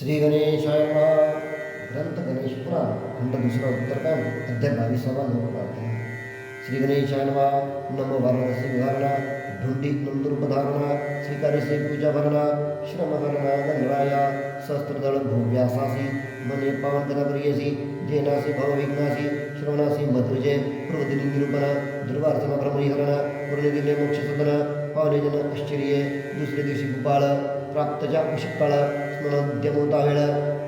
श्री गणेशाय ग्रंथ गणेश पुराण खंड दुसरा उत्तरकांड अध्याय बाईस पाते हैं श्री गणेशाय भरना नमो वाराणसी विहारणा। नंदुर धारणा स्वीकारी से पूजा भरना श्रम श्रमहरणा शस्त्र दल भूव्यासासी मने पावन गणप्रियसी जेनासी भवविघ्नासी श्रवणासी मधुरजय प्रवदिनी निरूपण दुर्वार्चना भ्रमरिहरण पूर्णदिने मोक्षसदन पावलेजन आश्चर्य दुसरे दिवशी गोपाळ पुष्काळ स्मरणोद्यमोता वेळ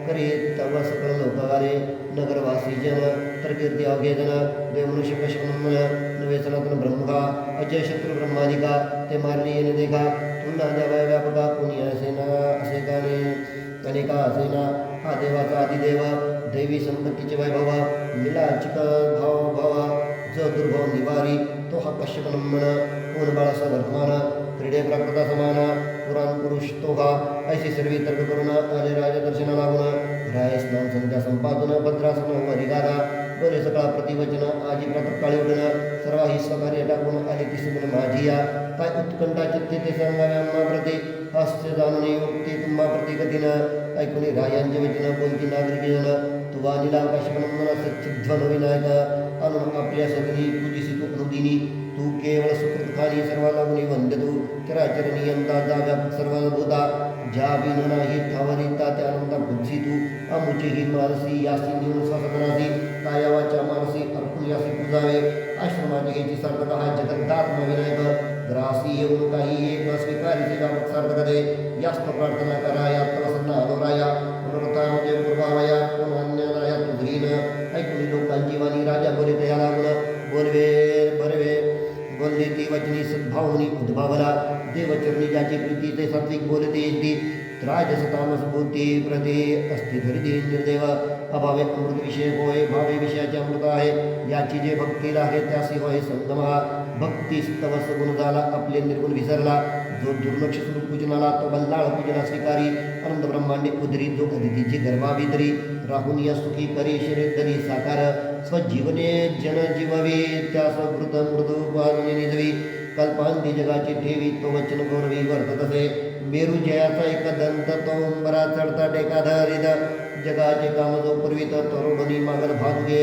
करी तव सकळ लोकवारे नगरवासी जन तर कीर्ती अवघे जन देव मनुष्य पशुमन नवे सनातन ब्रह्मका अजय शत्रू ब्रह्मादिका ते मारली येणे देखा पुन्हा देवा व्यापका कोणी असे ना असे गाणे, अनेका असेना हा देवाचा आदिदेव, दैवी संपत्तीचे वैभव लीलाचिक भाव भाव ज दुर्भव निवारी तो हा कश्यप नमन कोण बाळासा वर्तमान क्रीडे प्राकृता समान, पुराण पुरुष तो हा ऐसे सर्व तर्क करून आले राजा दर्शन लागून राय स्नान संध्या संपादन, भद्रासन वरिगारा बरे सकाळ प्रतिवचन आजी प्रातकाळी उठण सर्वाही स्वकार्य टाकून आले ती सुमन माझी या काय उत्कंठा चित्ते ते सांगावे आम्हा प्रती ऐकून रायांचे वचन बोलती नागरिकी जन तुवा निला कश्यपनंदन सच्चिध्वन विनायक। आणून आपल्या सगळी पूजिसी तू अनुदिनी केवळ सुकृतखानी सर्व लागुनी वंद्य चराचर नियंता जा व्यापक सर्व भूता ज्या विन नाही ठावरिता त्या अनंता बुद्धी तू। अमुचे ही यासी निवून स्वसनासी काया वाचा मानसी यासी हा विनायक। पुनरुत्था म्हणजे पूर्वावया कोण अन्याया तुझरीन ऐकून राजा बोले तया लागलं बोलवे बरवे बोलले ती वचनी सद्भावनी उद्भावला देवचरणी ज्याची प्रीती ते सात्विक बोलते येती राजस तामस बुद्धी प्रति अस्ति धरिती निर्देव अभावे अमृत विषय होय, भावे विषयाचे अमृत आहे याची जे भक्तीला आहे त्यासी होय संगमा भक्ती स्तवस गुण झाला आपले निर्गुण विसरला। जो दुर्लक्ष स्वरूप पूजनाला तो बल्लाळ पूजना स्वीकारी। अनंत ब्रह्मांडे उदरी, जो अदितीची गर्भाभितरी राहून या सुखी करी, शरीर तरी साकार। स्वजीवने जन जीववे त्या स्वकृत मृदू पारुणे निजवी। कल्पांती जगाची ठेवी तो वचन गौरवी वर्तत असे। मेरू जयाचा एक दंत तो उंबरा चढता टेका टेकाधारित जगाचे काम जो पूर्वित तरुणी मागल भागुगे।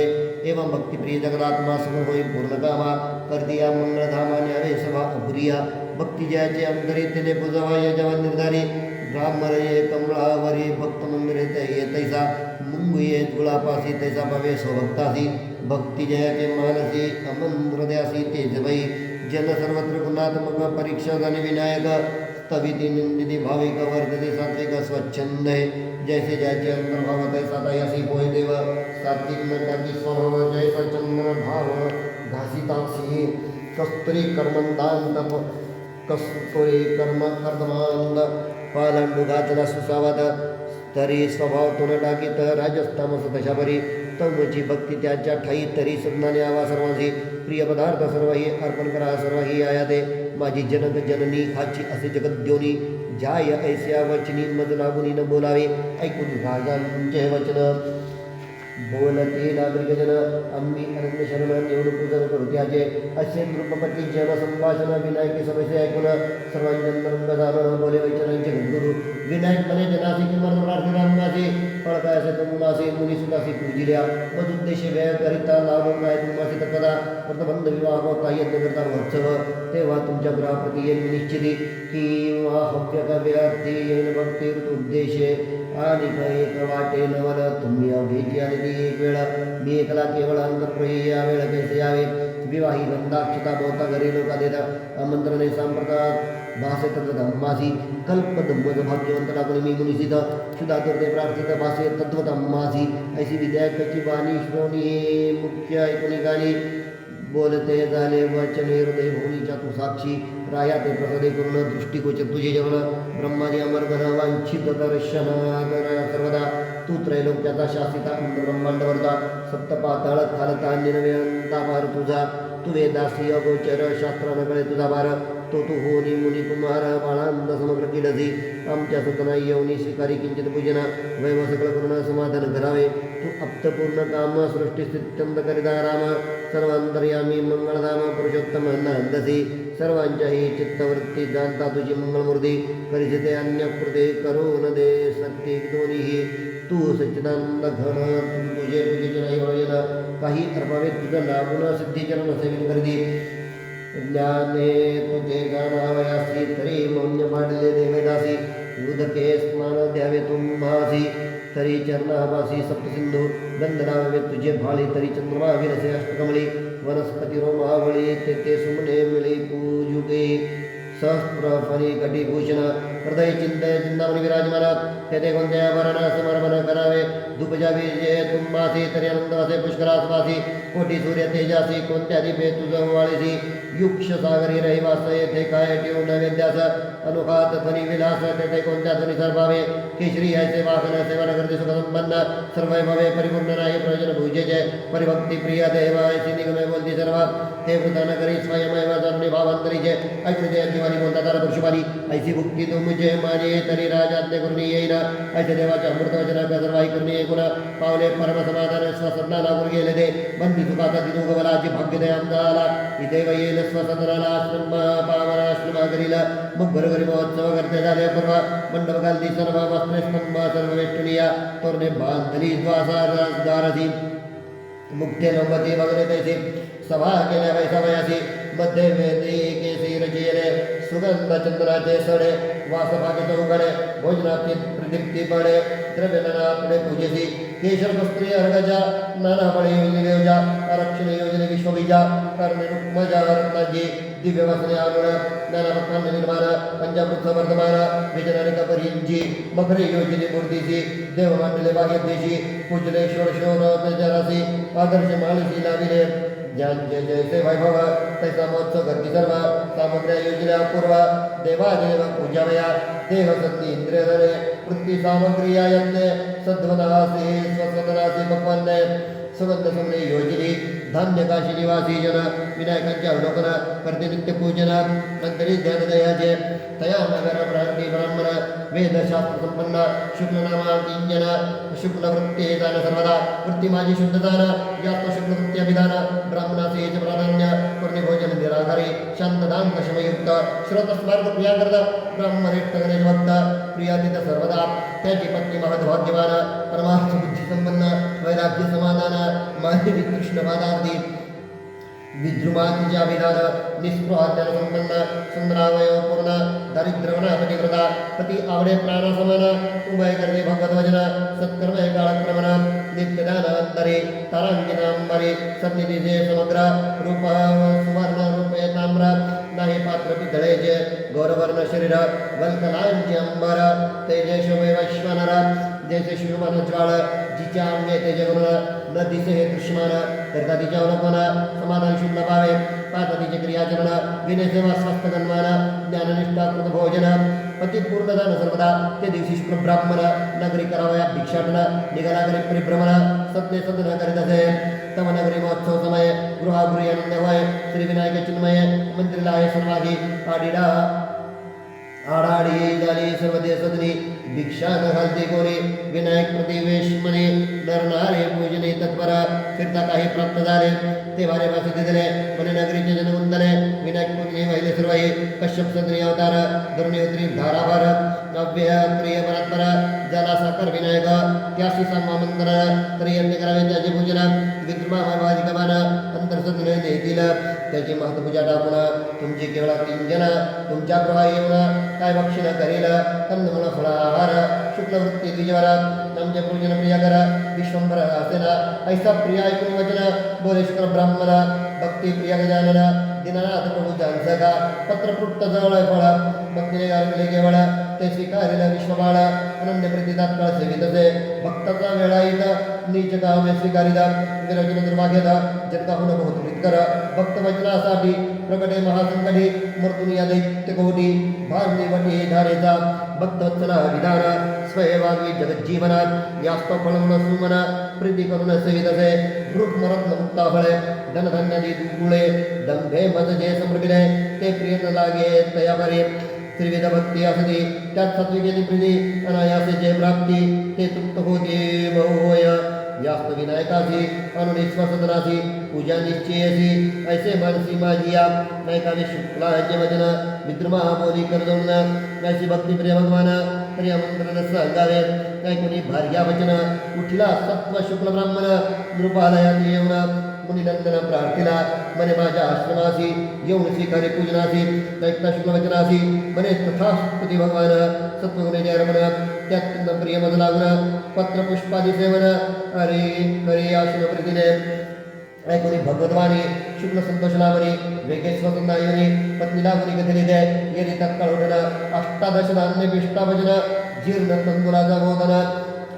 एवं भक्तिप्रिय जगदात्मा समूह होई पूर्ण कामा करदिया मंगळधामा न्यावे सभा अपुरिया भक्ती जयाचे अंतरी तिने पुजवा यजवन निर्धारी। ब्राह्मणे भक्त मंदिरे ये तैसा। मुंगुये गुळापासी तैसा भवे स्वभक्तासी भक्ती जयाचे मानसी, अमन हृदयासी तेजवै जन सर्वत्र गुणात्मक परीक्षा जाणे विनायक। स्तविती निंदिती भाविक वर्धते सात्विक स्वच्छंद जैसे ज्याचे अंतर्भाव तैसा तयासी होय देव। सात्विक में नटाची स्वभाव जैसा चंद्र भाव। घासितासी कस्तुरी कर्मंदांत कस्तुरी कर्म कर्दमांद पालंडू घातला सुसावत। तरी स्वभाव तुन टाकीत राजस्थामस तशापरी तमची भक्ती त्याच्या ठाई तरी सदनाने आवा सर्वांशी प्रिय पदार्थ सर्वही, अर्पण करा सर्वही आयाते। माझी जनक जननी खाची असे जगद्योनी जाय ऐस्या वचनी मज लागुनी न बोलावे. ऐकून राजांचे वचन. बोलते नागरिक जन आम्ही अनन्य शरण निवडून पूजन करू त्याचे असे जन संभाषण विनायकी समस्ये ऐकून सर्वांजन बोले वचनांचे गुरु विनायक म्हणे जनासी किंमत प्रार्थनांनाचे फळकाय असे तमुनासे मुनी सुखासी पूजिल्या व्यय करिता विवाह करता महोत्सव। तेव्हा तुमच्या निश्चिती किंवा येईल भक्ती आणि एक वाटे नवल तुम्ही अवघेची आणि ती एक वेळ मी एकला केवळ अंतर्प्रही या वेळ कैसे यावे विवाही गंधाक्षता बहुता घरी लोका देतात आमंत्रणे सांप्रतात भासे तत्व धम्मासी कल्प धम्मज भाग्यवंत लागून मी मुनिसित सुधातुर्ते प्रार्थित भासे तत्व धम्मासी ऐशी विद्यायकाची वाणी बोलते झाले वचने, हृदय, भूमि तू साक्षी, राया ते प्रसदे करून दृष्टिगोचर तुझे जेवण ब्रह्मादी, अमर वांछित दर्शन सर्वदा तू त्रैलोक्याचा शासिता ब्रह्मांडवरता सप्त पाताळ खालता निर्व्यंता भार तुझा. तू वेदासी, अगोचर शास्त्र नकळे तुझा भार. तो तू होनी, मुनी कुमार बाळांत समग्र किडसी आमच्या सतना येऊनी स्वीकारी किंचित पूजन. वैव सकळ करुणा समाधान करावे. तू अप्तपूर्ण काम सृष्टी स्थित्यंत करिता राम. सर्वांतर्यामी मंगळधाम, पुरुषोत्तम, नांदसी. सर्वांच्याही चित्तवृत्ती जाणता तुझी मंगळमूर्ती परिचिते अन्यकृते करून दे सत्य दोन्हीही तू सच्चिदानंद घन तुझे वळेन काही अर्भावे तुझं लागून सिद्धीचरण सेवन करती। ज्ञाने तुझे गाणावयासी तरी मौन्य पाडले देवदासी उदके स्नान द्यावे तुम्हासी तरी चरणाभासी सप्तसिंधू गंधनावे तुझे भाळी तरी चंद्रमा विरसे अष्टकमळी वनस्पती रोमावळी ते ते सुमने मिली पूजुके सहस्र फणी कटिभूषण हृदय चिंतय चिंतामणि विराजमान भरण समर्पण करावे धुपजा विजय तुम्हासी तरी आनंदवासे पुष्करासवासी, कोटी सूर्य तेजासी कोणत्या दीपे तुझ वाळीसी युक्ष सागरी रहिवास येथे काय ठेवू नैवेद्यास अनुहात ध्वनी विलास तेथे कोणत्या ध्वनी सर्वावे, केशरी ऐसे वाहन सेवन करते सुख संपन्न सर्व भवे परिपूर्ण नाही प्रयोजन भुजेचे परिभक्ती प्रिय देव, ऐसी निगमे बोलती सर्व ते वृता न करी स्वयमेव जन्मी भावांतरीचे ऐकृते जीवानी बोलता तारा पुरुषवाणी ऐसी भुक्ती तू मुझे माने, तरी राजाज्ञ करून येईन ऐसे देवाच्या अमृत वचना सर्वाई करून ये गुण, पावले परम समाधान स्वसदना लागून गेले ते बंदी सुखाचा दिनू गवलाची भाग्य दे आमदाला इथे येईल स्वसदनाला आश्रम पावन आश्रम करीला मग घरोघरी महोत्सव करते झाले पूर्व, मंडप घालती सर्व वस्त्रे स्तंभ, सर्व वेष्टुनिया तोरणे बांधली द्वासार दारसी मुक्ते नवती वगैरे तैसे, सभा केल्या वैसवयासी मध्ये वेदी केसी रचिले सुगंध चंद्राचे सडे वासभागे चौकडे भोजनाची प्रदीप्ती पडे द्रव्यनापुढे पूजेसी केशर वस्त्री अर्गजा नाना बळे योजनेजा आरक्षण योजने विश्वबीजा कर्णे रुक्मजा रत्नाजी दिव्य वासने आलोळ नाना भक्तांना निर्माण पंजाबृत वर्धमान विजनाने कपरींची मखरे योजने मूर्तीची देव मांडले बागेदेशी पूजले षोडशोर जरासी आदर्श ज्यांचे जैसे वैभव तैसा गति करती सर्व सामग्र्या योजल्या पूर्व देवादेव पूजावया देह सत्ती इंद्रियधरे वृत्ती सामग्री यज्ञे सद्वनासी स्वस्वतनासी भगवान्ने सुगंध सुमने योजनी धान्य काशी निवासी विनायकोकन प्रतिपूजन नंतरी ध्यानदयाचे तया नगर ब्राह्मी ब्राह्मण वेदशास्त्र संपन्न शुक्लनामा किंजन शुक्लवृत्ती दान सर्वदा वृत्ती माझी शुद्धदान जास्त शुक्लवृत्ती अभिदान ब्राह्मणाचे च प्राधान्य पूर्णी भोजन निराकारी शांतदान दशमयुक्त श्रोतस्मार्ग प्रिया करता ब्राह्मणेष्ठ गणेश भक्त प्रियातीत सर्वदा त्याची पत्नी महद्भाग्यवान परमार्थ बुद्धी संपन्न वैराग्य समाधान माहिती कृष्ण पादार्थी विद्रुमांच्या विधान निस्पृहाज्ञान संपन्न सुंदरावय पूर्ण दारिद्र्यवना पतिव्रता पती आवडे प्राण समान उभय करते भगवत वचन सत्कर्म शोभे वैश्वनर जैसे शिवमान ज्वाळ जिच्या अंगे तेजे गुण न दिशे दृश्यमान करता समाधान शुद्ध पावे पाहता तिचे क्रियाचरण विनय सेवा स्वस्थ गणमान ज्ञाननिष्ठा कृत भोजन पती पूर्ण जाण सर्वदा ते दिवशी शुक्र ब्राह्मण, नगरी करावया, भिक्षाटन नगरी परिभ्रमण, सत्य सदन करीत असे. तम नगरी महोत्सव समय गृहागृही आनंद होय. श्री विनायक चिन्मय, मंदिरला आहे सर्वागी. आडिडा आडाडी झाली सर्व देशदनी भिक्षा न घालते कोणी विनायक प्रतिवेश म्हणे नरनारे पूजने तत्पर फिरता काही प्राप्त झाले ते वारे वासी दिले म्हणे नगरीचे जनवंदने विनायक पूजने वाहिले सर्व हे कश्यप सदनी अवतार धरणीहोत्री धाराभार नव्य प्रिय परात्पर जला साकर विनायक त्याशी संवामंदन तरी यज्ञ करावे त्याचे पूजन विद्रुमा वाजिकमान अंतरसदने देतील त्याची महत्पूजा टाकून तुमची केवळ किंजन तुमच्या गृहा येऊन काय भक्षण करेल? कंदमुळ फळाहार शुक्लवृत्ती द्विजवर आमचे पूजन प्रिय कर विश्वंभर असेना ऐसा प्रिय ऐकून वचन, बोले शुक्र ब्राह्मण, भक्ती प्रिय गजानन, दिनानाथ प्रभू जानसका पत्रपृष्ठ जवळ फळ भक्तीने गाविले केवळ। ते स्वीकारेल विश्वबाळ अनन्य प्रीती सेवितसे भक्ताचा वेळाईत नीच कामे स्वीकारिता विरजन दुर्भाग्यता जगताहून बहुत प्रीतकर भक्त वचनासाठी प्रकटे महासंकटी मर्तुनी या दैत्य कोटी भारणी वटी धारेचा भक्तवत्सला विधान स्वयवाग्वी जगज्जीवनात यास्त फळमुळ सुमन प्रीती करून सेवितसे रत्न मुक्ता फळे धनधान्यादी दुकुळे दंभे मज जे समृभिले ते प्रिय न लागे तया बरे त्रिविध भक्ती असती त्यात प्रीती अनायासे जे प्राप्ती, ते तुप्त होते बहु होय यास्त विनायकाची अनुनिश्वासनाची पूजा निश्चयसी, ऐसे मानसी माझी या नायकाने शुक्ला जे वचन विद्रमा बोली करजवून ऐसी भक्ती प्रिय भगवान प्रिय मंत्र सांगावे काय कोणी भार्या वचन उठला सत्व शुक्ल ब्राह्मण, नृपालयात येऊन मुनिनंदन प्रार्थिला मने माझ्या आश्रमासी येऊन स्वीकारे पूजनासी ऐकता शुक्ल वचनासी मने तथा स्तुती भगवान सत्वगुणे रमण त्यात प्रिय मज लागून पत्र पुष्पादी सेवन अरे करे आश्रम प्रीतीने ऐकुनी भगवतवाणी शुक्ल संतोष लावणी वेगे स्वतंत्रायुनी पत्नी लावणी कथली दे येरी तत्काळ उठण अष्टादश धान्य विष्टाभजन जीर्ण तंदुराचा बोधन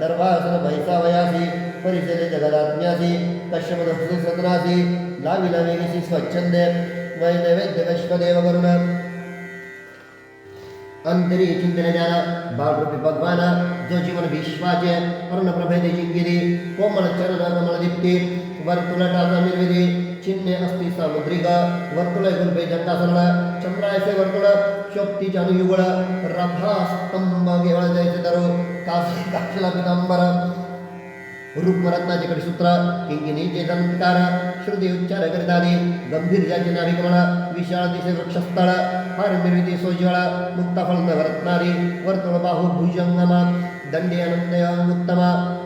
ते देवासी वदन पासार्थ दर्भासन भैसावयासी परिचले जगदाज्ञासी कश्यपदस्सु सतनासी लावी लावेगिसी स्वच्छंदे, वै नैवेद्य अंतरी चिंतन ज्ञान बाळरूपी भगवान, जो जीवन विश्वाचे वर्तुळ चिन्हे असती सामुद्रिक वर्तुळ गुल्पे जटासन चंद्रायचे वर्तुळ शोक्ती अनुयुगळ रथा स्तंभ केवळ जयचे दरो काशी काशीला पितांबर रूपरत्नाचे कडसूत्र किंकिनीचे दंकार श्रुती उच्चार करितानी गंभीर जाचे नाभिकमळ विशाळ दिसे वृक्षस्थळ फार निर्विधी सोज्वळ मुक्ताफळ नवरत्नारी वर्तुळ बाहू भुजंगमा। दंडे अनंदय उत्तम।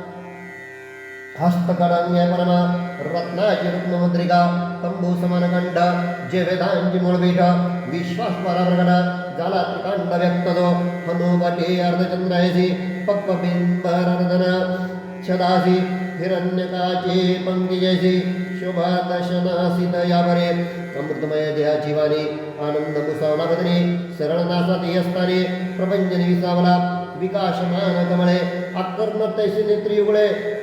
हस्तकडान्य परमा रत्नाची रुक्ममुद्रिका तंबू समानकंड जे वेदांची मूळबीठ विश्वास प्रगट झाला त्रिकांड व्यक्त जो हनुवटे अर्धचंद्रायसी पक्वबिंबरदन छदासी, हिरण्यकाचे पंकिजसी शोभा दशनासी दयावरे अमृतमय देहाची वाणी आनंद मुसावला बदने सरळ नासाती असताने प्रपंचनी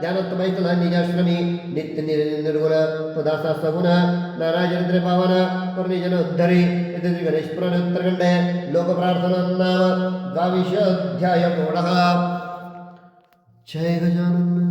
सुषा सुवासिद तेजे नौपिद करुटी सूर्य कोटी मदनाचा पुतळा विनायक रूपे विसावला शुक्ल ध्यान चिंतिला ध्यानात बैतला निजाश्रमी नित्य निर्गुण तदासा सगुण नारायण पावन करुणीजन उद्धरी येथे श्री गणेश पुराण उत्तरखंड लोक प्रार्थना नाम द्वाविश अध्याय जय गजानन।